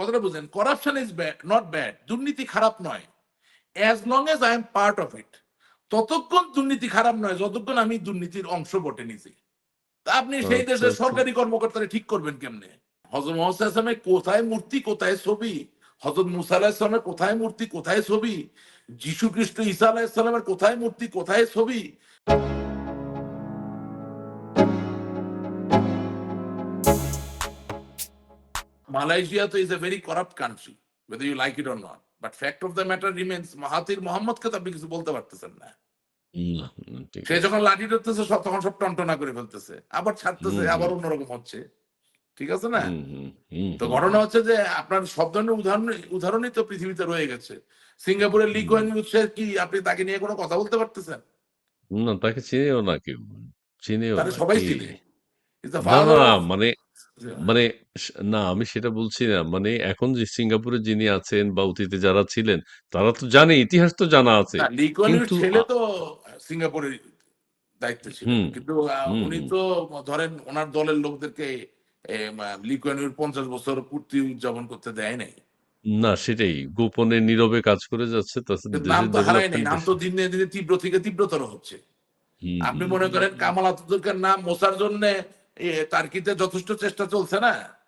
কথাটা বুঝেন corruption is not bad দুর্নীতি খারাপ নয় as long as I am part of it ততক্ষণ দুর্নীতি খারাপ নয় যতক্ষণ আমি দুর্নীতির অংশ বটে নিছি তা আপনি সেই আচ্ছা, দেশের আচ্ছা। সরকারি কর্মকর্তারা ঠিক করবেন কেমনে? হজরত মোহাম্মদ আসলামের কোথায় মূর্তি কোথায় ছবি? হজরত মুসা আলাহিসামের কোথায় মূর্তি কোথায় ছবি? যীশু খ্রিস্ট ঈসা আলাহিসামের কোথায় মূর্তি কোথায় ছবি? Malaysia is a very corrupt country, whether you like it or not. But fact of the matter remains, Mahathir মোহাম্মদকে তো আপনি কিছু বলতে পারতেছেন না সে। যখন লাঠি ধরতেছে সব তখন সব টনটনা করে ফেলতেছে আবার ছাড়তেছে আবার। অন্যরকম হচ্ছে ঠিক আছে না তো। ঘটনা হচ্ছে যে আপনার সব ধরনের উদাহরণ উদাহরণই তো পৃথিবীতে রয়ে গেছে সিঙ্গাপুরের লি কোয়েন ইউসের কি আপনি তাকে নিয়ে কোনো কথা বলতে পারতেছেন না তাকে চিনেও না কেউ চিনেও সবাই কে? চিনে মানে মানে স- না আমি সেটা বলছি না। মানে এখন যে সিঙ্গাপুরে যিনি আছেন বা অতীতে যারা ছিলেন তারা তো জানে ইতিহাস তো জানা আছে। না, লি কুয়ান ইউর কিন্তু ছেলে আ- তো সিঙ্গাপুরের দায়িত্বে ছিল। হুম, কিন্তু হুম, উনি হুম। তো ধরেন ওনার দলের লোকদেরকে এ, মা, লি কুয়ান ইউর পঞ্চাশ বছর পূর্তি উদযাপন করতে দেয় নাই। না সেটাই। গোপনে নীরবে কাজ করে যাচ্ছে তাছাড়া কিন্তু নাম দেশের তো হারায় নাই। ডেভেলপমেন্ট নাম তো দিনে দিনে তীব্র থেকে তীব্রতর হচ্ছে। হুম আপনি হুম। মনে করেন কামাল আতাতুর্কের নাম মোছার জন্য তার্কিতে যথেষ্ট চেষ্টা চলছে না?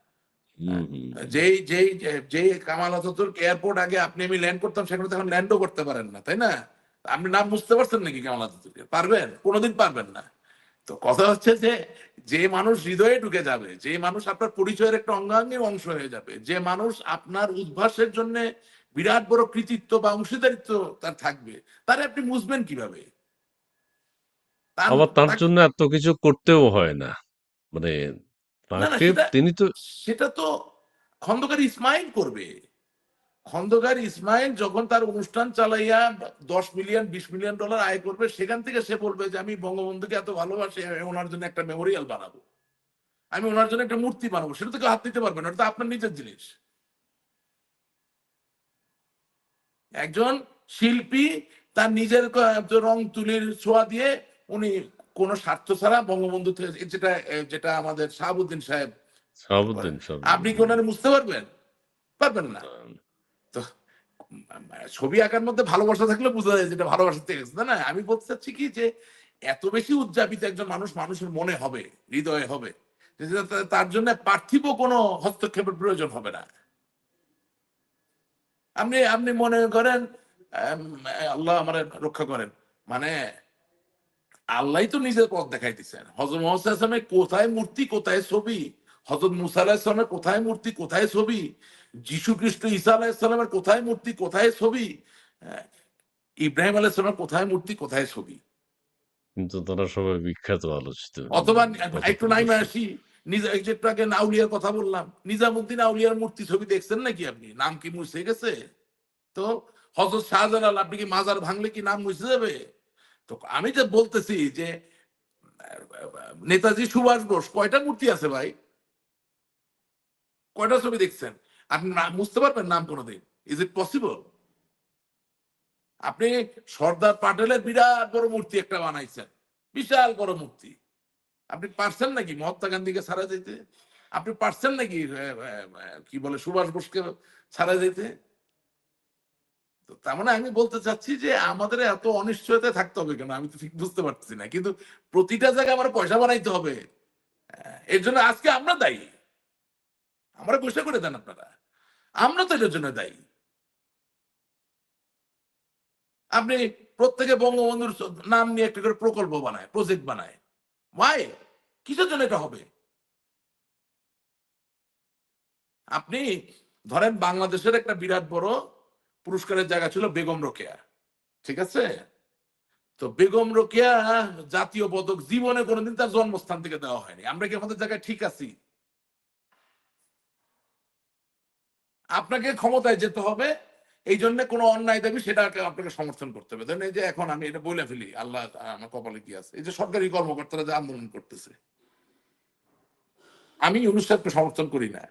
যেই যেই যেই কামাল আতাতুর্ক এয়ারপোর্ট আগে আপনি আমি ল্যান্ড করতাম সেখানে তো এখন ল্যান্ডও করতে পারেন না তাই না? আপনি নাম বুঝতে পারছেন নাকি কামাল আতাতুর্কের পারবেন? কোনোদিন পারবেন না। তো কথা হচ্ছে যে যে মানুষ হৃদয়ে ঢুকে যাবে যে মানুষ আপনার পরিচয়ের একটা অঙ্গাঙ্গের অংশ হয়ে যাবে যে মানুষ আপনার উদ্ভাসের জন্য বিরাট বড় কৃতিত্ব বা অংশীদারিত্ব তার থাকবে তারে আপনি বুঝবেন কীভাবে? তার- আবার তার জন্য এত কিছু করতেও হয় না। মানে না, না, তাকে সেটা- তিনি তো সেটা তো খন্দকার ইসমাইল করবে। খন্দকার ইসমাইল যখন তার অনুষ্ঠান চালাইয়া দশ মিলিয়ন বিশ মিলিয়ন ডলার আয় করবে সেখান থেকে সে বলবে যে আমি বঙ্গবন্ধুকে এত ভালোবাসি আমি ওনার জন্য একটা মেমোরিয়াল বানাবো। আমি ওনার জন্য একটা মূর্তি বানাবো। সেটা তো কেউ হাত দিতে পারবে না ওটা তো আপনার নিজের জিনিস। একজন শিল্পী তার নিজের রং তুলির ছোঁয়া দিয়ে উনি কোন স্বার্থ ছাড়া বঙ্গবন্ধু যেটা যেটা আমাদের শাহাবুদ্দিন সাহেব শাহাবুদ্দিন। আপনি কি ওনারে বুঝতে পারবেন? পারবেন না। তো ছবি আঁকার মধ্যে ভালোবাসা থাকলে বোঝা যায় যেটা ভালোবাসা থেকে গেছে, না? আমি বলতে চাচ্ছি কি যে এত বেশি উদযাপিত একজন মানুষ মানুষের মনে হবে হৃদয়ে হবে তার জন্য পার্থিব কোনো হস্তক্ষেপের প্রয়োজন হবে না। আপনি আপনি মনে করেন আল্লাহ আমার রক্ষা করেন। মানে আল্লাহ তো নিজের পথ দেখাই দিচ্ছেন হজরত মোহাম্মদ আসলামের কোথায় মূর্তি কোথায় ছবি? হজরত মুসা আলাহিসামের কোথায় মূর্তি কোথায় ছবি? যীশু খ্রিস্ট ঈসা আলাহিসামের কোথায় মূর্তি কোথায় ছবি? ইব্রাহিম আলাহিসামের কোথায় মূর্তি কোথায় ছবি? কিন্তু তারা সবাই বিখ্যাত আলোচিত। অথবা একটু নাইমে আসি নিজে একটু আগে আউলিয়ার কথা বললাম নিজামুদ্দিন আউলিয়ার মূর্তি ছবি দেখছেন নাকি আপনি? নাম কি মুছে গেছে? তো হজরত শাহজালাল আপনি কি মাজার ভাঙলে কি নাম মুছে যাবে? তো আমি যে বলতেছি যে, নেতাজি সুভাষ বোস, কয়টা মূর্তি আছে ভাই? কয়টা ছবি দেখছেন? আপনি বুঝতে পারবেন নাম কোনোদিন। ইজ ইট পসিবল আপনি সর্দার পাটেলের বিরাট বড় মূর্তি একটা বানাইছেন। বিশাল বড় মূর্তি। আপনি পারছেন নাকি মহাত্মা গান্ধীকে ছাড়া যেতে? আপনি পারছেন নাকি কি বলে, সুভাষ বোসকে ছাড়া যেতে? তার মানে আমি বলতে চাচ্ছি যে আমাদের এত অনিশ্চয়তা থাকতে হবে কেন? আমি তো ঠিক বুঝতে পারছি না। কিন্তু প্রতিটা জায়গায় আমার পয়সা বানাইতে হবে। এর জন্য আজকে আমরা দায়ী। আমরা পয়সা করে দেন আপনারা। আমরা তো এটার জন্য দায়ী। আপনি প্রত্যেকে বঙ্গবন্ধুর নাম নিয়ে একটা করে প্রকল্প বানায় প্রজেক্ট বানায়। ওয়াই কিসের জন্য এটা হবে? আপনি ধরেন বাংলাদেশের একটা বিরাট বড় পুরস্কারের জায়গা ছিল বেগম রোকেয়া। ঠিক আছে? তো বেগম রোকেয়া জাতীয় পদক জীবনে কোনোদিন তার জন্মস্থান থেকে দেওয়া হয়নি। আমরা কি আমাদের জায়গায় ঠিক আছি? আপনাকে ক্ষমতায় যেতে হবে। এই জন্য কোনো অন্যায় দাবি সেটাকে আপনাকে সমর্থন করতে হবে। ধরেন এই যে এখন আমি এটা বলে ফেলি, আল্লাহ আমার কপালে কি আছে? এই যে সরকারি কর্মকর্তারা যে আন্দোলন করতেছে। আমি ইউনুস সাহেবকে সমর্থন করি না।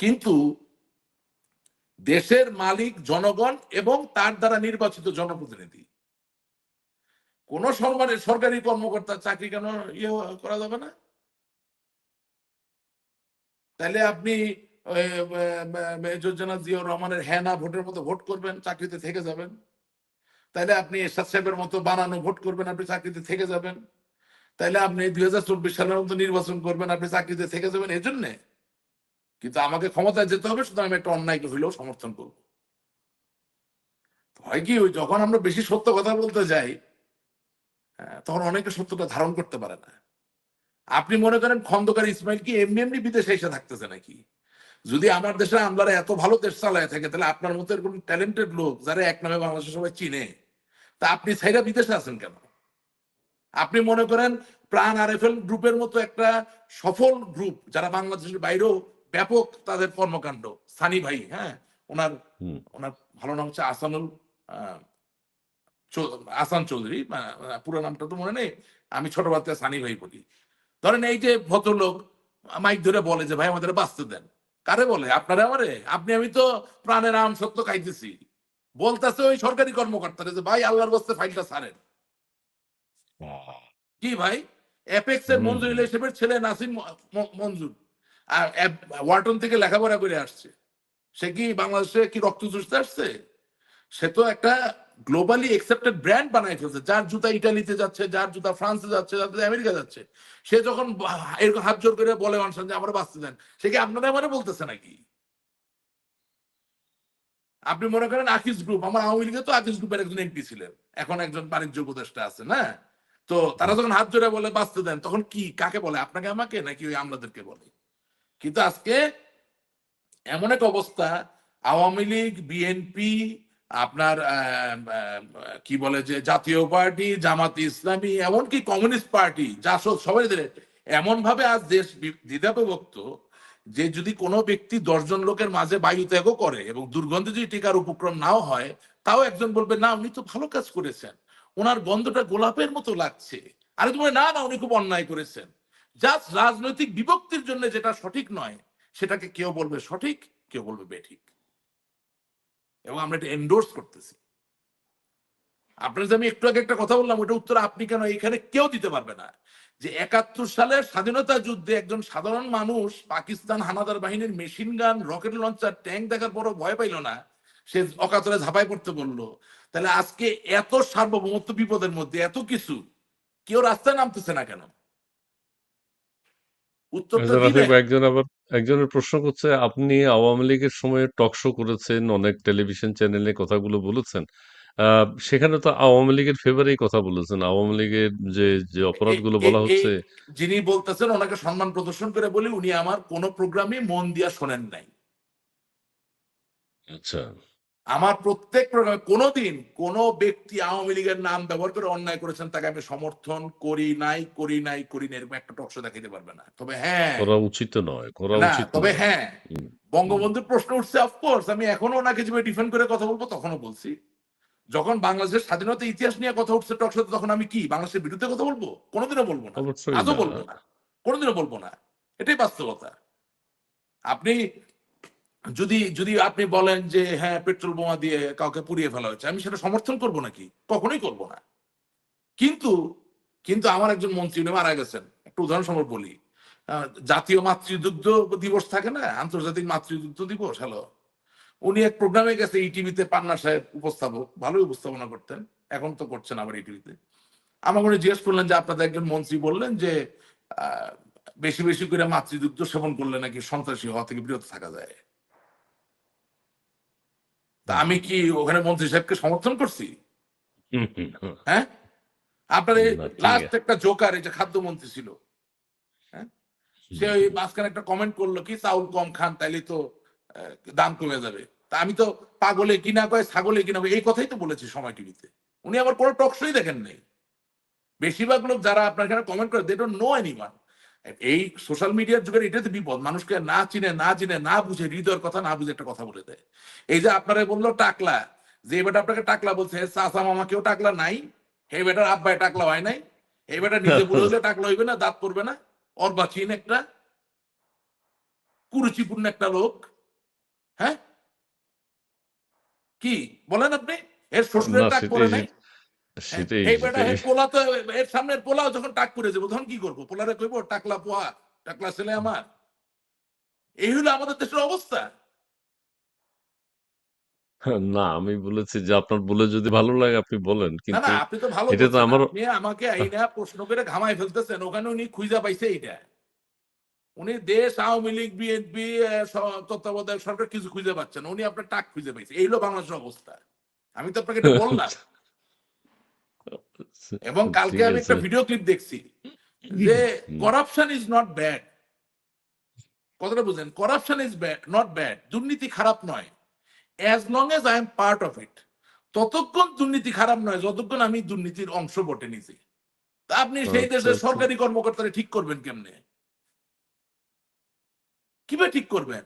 কিন্তু দেশের মালিক, জনগণ এবং তার দ্বারা নির্বাচিত জনপ্রতিনিধি। কোন সরকারি সরকারি কর্মকর্তা চাকরি কেন ইয়ে করা যাবে না? তাহলে আপনি জেনারেল জিয়াউর রহমানের হ্যাঁ না ভোটের মতো ভোট করবেন, চাকরিতে থেকে যাবেন। তাহলে আপনি এরশাদ সাহেবের মতো বানানো ভোট করবেন, আপনি চাকরিতে থেকে যাবেন। তাহলে আপনি দুই হাজার চব্বিশ সালের মতো নির্বাচন করবেন, আপনি চাকরিতে থেকে যাবেন। এই জন্যে কিন্তু আমাকে ক্ষমতায় যেতে হবে শুধু আমি একটা অন্যায়কে হইলেও সমর্থন করব। হয় কি ওই যখন আমরা বেশি সত্য কথা বলতে যাই হ্যাঁ, তখন অনেকে সত্যটা ধারণ করতে পারে না। আপনি মনে করেন খন্দকার ইসমাইল কি এমনি এমনি বিদেশে এসে থাকতেছে নাকি? যদি আমার দেশে আমলারা এত ভালো দেশ চালায় থাকে তাহলে আপনার মতো এরকম ট্যালেন্টেড লোক যারা এক নামে বাংলাদেশের সবাই চিনে তা আপনি ছাইরা বিদেশে আছেন কেন? আপনি মনে করেন প্রাণ আরএফএল গ্রুপের মতো একটা সফল গ্রুপ যারা বাংলাদেশের বাইরেও ব্যাপক তাদের কর্মকাণ্ড। সানি ভাই হ্যাঁ? ওনার ওনার ভালো নাম হচ্ছে আসানুল আসান চৌধুরী পুরো নামটা তো মনে নেই। আমি ছোট বাচ্চা সানি ভাই বলি। ধরেন এই যে ভদ্রলোক মাইক ধরে বলে যে ভাই আমাদের বাঁচতে দেন। কারে বলে? আপনারা আমারে? আপনি আমি তো প্রাণের আম সত্য খাইতেছি। বলতেছে ওই সরকারি কর্মকর্তারা যে ভাই আল্লাহর বস্তে ফাইলটা ছাড়েন। কি ভাই? অ্যাপেক্স এর মঞ্জুর হিসেবের ছেলে নাসিম মঞ্জুর। অ্যাপ- থেকে লেখাপড়া করে আসছে। সে কি বাংলাদেশে কি রক্ত চুষতে আসছে? সে তো একটা গ্লোবালি একসেপ্টেড ব্র্যান্ড বানাই ফেলছে। যার জুতা ইটালিতে যাচ্ছে, যার জুতা ফ্রান্সে যাচ্ছে, যার জুতা আমেরিকা যাচ্ছে। সে যখন এরকম হাত জোর করে বলে মানুষ যে, আমরা বাঁচতে দেন সে কি আপনারা মানে বলতেছে নাকি? আপনি মনে করেন আকিস গ্রুপ আমার আওয়ামী লীগে তো আকিস গ্রুপের একজন এমপি ছিলেন। এখন একজন বাণিজ্য উপদেষ্টা আছে, না? তো তারা যখন হাত জোরে বলে বাঁচতে দেন, তখন কি, কাকে বলে? আপনাকে, আমাকে, নাকি ওই আমলাদেরকে বলে? কিন্তু আজকে এমন এক অবস্থা, আওয়ামী লীগ বিএনপি আপনার কি বলে যে জাতীয় পার্টি, জামাত ইসলামী, এমনকি কমিউনিস্ট পার্টি, জাসদ, সবাই এমন ভাবে আজ দেশ দ্বিধাবিভক্ত যে যদি কোনো ব্যক্তি দশজন লোকের মাঝে বায়ু ত্যাগও করে এবং দুর্গন্ধে যদি টিকার উপক্রম নাও হয়, তাও একজন বলবে, না, উনি তো ভালো কাজ করেছেন। ওনার গন্ধটা গোলাপের মতো লাগছে। আরে তোমার না না, উনি খুব অন্যায় করেছেন। জাস্ট রাজনৈতিক বিভক্তির জন্য যেটা সঠিক নয়, সেটাকে কেউ বলবে সঠিক, কেউ বলবে বেঠিক। এবং আমরা এটা এন্ডোর্স করতেছি। আপনার যে আমি একটু আগে একটা কথা বললাম ওটা উত্তর আপনি কেন এখানে কেউ দিতে পারবে না? যে একাত্তর সালের স্বাধীনতা যুদ্ধে একজন সাধারণ মানুষ পাকিস্তান হানাদার বাহিনীর machine gun, rocket launcher, tank দেখার পরও ভয় পাইল না। সে অকাতরে ঝাঁপাই পড়তে বলল। তাহলে আজকে এত সার্বভৌমত্ব বিপদের মধ্যে এত কিছু, কেউ রাস্তায় নামতেছে না কেন? উত্তরটা দিবেন। একজন আবার একজনের প্রশ্ন করছে আপনি আওয়ামী লীগের সময় টক শো করেছেন অনেক টেলিভিশন চ্যানেলে কথাগুলো বলেছেন। আহ, সেখানে তো আওয়ামী লীগের ফেভারেই কথা বলেছেন। আওয়ামী লীগের যে যে অপরাধগুলো বলা এ- হচ্ছে যিনি বলতেছেন ওনাকে সম্মান প্রদর্শন করে বলি উনি আমার কোন প্রোগ্রামে মন দিয়া শোনেন নাই। আচ্ছা। আমার প্রত্যেক প্রোগ্রামে কোনোদিন কোন ব্যক্তি আওয়ামী লীগের নাম ব্যবহার করে অন্যায় করেছেন তাকে আমি সমর্থন করি নাই করি নাই করি নাই এরকম একটা টকশো দেখাতে পারবে না। তবে হ্যাঁ। করা উচিত নয় করা উচিত তবে হ্যাঁ। বঙ্গবন্ধুর প্রশ্ন উঠছে অফকোর্স আমি এখনও ওনাকে যেভাবে ডিফেন্ড করে কথা বলব তখনও বলছি। যখন বাংলাদেশের স্বাধীনতা ইতিহাস নিয়ে কথা উঠছে টকশোতে তখন আমি কি বাংলাদেশের বিরুদ্ধে কথা বলব? কোনোদিনও বলব না। আজও বলব না। কোনোদিনও বলব না। এটাই বাস্তবতা। আপনি যদি যদি আপনি বলেন যে হ্যাঁ পেট্রোল বোমা দিয়ে কাউকে পুড়িয়ে ফেলা হয়েছে, আমি সেটা সমর্থন করব নাকি? কখনোই করব না। কিন্তু কিন্তু আমার একজন মন্ত্রী, উনি মারা গেছেন। একটা উদাহরণ সময় বলি জাতীয় মাতৃদুগ্ধ দিবস থাকে না? আন্তর্জাতিক মাতৃদুগ্ধ দিবস, হ্যালো। উনি এক প্রোগ্রামে গেছে ইটিভিতে পান্না সাহেব উপস্থাপক, ভালোই উপস্থাপনা করতেন। এখন তো করছেন আবার ইটিভিতে আমাকে উনি জিজ্ঞেস করলেন যে, আপনাদের একজন মন্ত্রী বললেন যে বেশি বেশি করে মাতৃদুগ্ধ সেবন করলে নাকি সন্ত্রাসী হওয়া থেকে বিরত থাকা যায়? তা আমি কি ওখানে মন্ত্রী সাহেবকে সমর্থন করছি। হ্যাঁ? আপনার লাস্ট একটা জোকার যে খাদ্যমন্ত্রী ছিল হ্যাঁ? সে ওই মাঝখানে একটা কমেন্ট করল কি চাউল কম খান তাইলে তো দাম কমে যাবে। তা আমি তো পাগলে কিনা কয় ছাগলে কিনা এই কথাই তো বলেছি সময় টিভিতে। উনি আবার কোনো টকশোই দেখেন নাই। বেশিরভাগ লোক যারা আপনার এখানে কমেন্ট করে দে ডোন্ট নো এনিওয়ান এই সোশ্যাল মিডিয়ার যুগের এটাতে বিপদ। মানুষকে না চিনে না চিনে না বুঝে হৃদয়ের কথা না বুঝে একটা কথা বলে দেয়। এই যে আপনারা বলল টাকলা যে বেটা আপনাকে টাকলা বলছে চাচা মামা কেউ টাকলা নাই। হে বেটার আব্বাই টাকলা হয় নাই। এই বেটা নিজে বলে টাকলা হইবে না দাঁত পড়বে না। অর্বাচীন একটা কুরুচিপূর্ণ একটা লোক। হ্যাঁ? কি? বলেন আপনি। এর শ্বশুরের টাক করে নাই? সেটাই এই বেটা পোলা তো এর সামনের পোলাও যখন টাক করে যাব তখন কি করব? পোলারে কইবো টাকলা পোয়া টাকলা ছেলে আমার। এই হলো আমাদের দেশের অবস্থা। না আমি বলেছি যে আপনার বলে যদি ভালো লাগে আপনি বলেন কিন্তু আপনি তো ভালো এটা তো আমার আমাকে প্রশ্ন করে ঘামায় ফেলতেছেন ওখানে উনি খুঁজা পাইছে এইটা। উনি দেশ আওয়ামী লীগ বিএনপি তত্ত্বাবধায়ক সরকার কিছু খুঁজে পাচ্ছেন উনি আপনার টাক খুঁজে পাইছে। এই হলো বাংলাদেশের অবস্থা। আমি তো আপনাকে এটা বললাম। এবং কালকে আমি একটা ভিডিও ক্লিপ দেখছি যে করাপশন ইজ নট ব্যাড কথাটা বুঝেন corruption is bad not bad দুর্নীতি খারাপ নয়। As long as I am part of it ততক্ষণ দুর্নীতি খারাপ নয় যতক্ষণ আমি দুর্নীতির অংশ বটে নিছি। তা আপনি সেই আচ্ছা, দেশের আচ্ছা। সরকারি কর্মকর্তারা ঠিক করবেন কেমনে? কীভাবে ঠিক করবেন?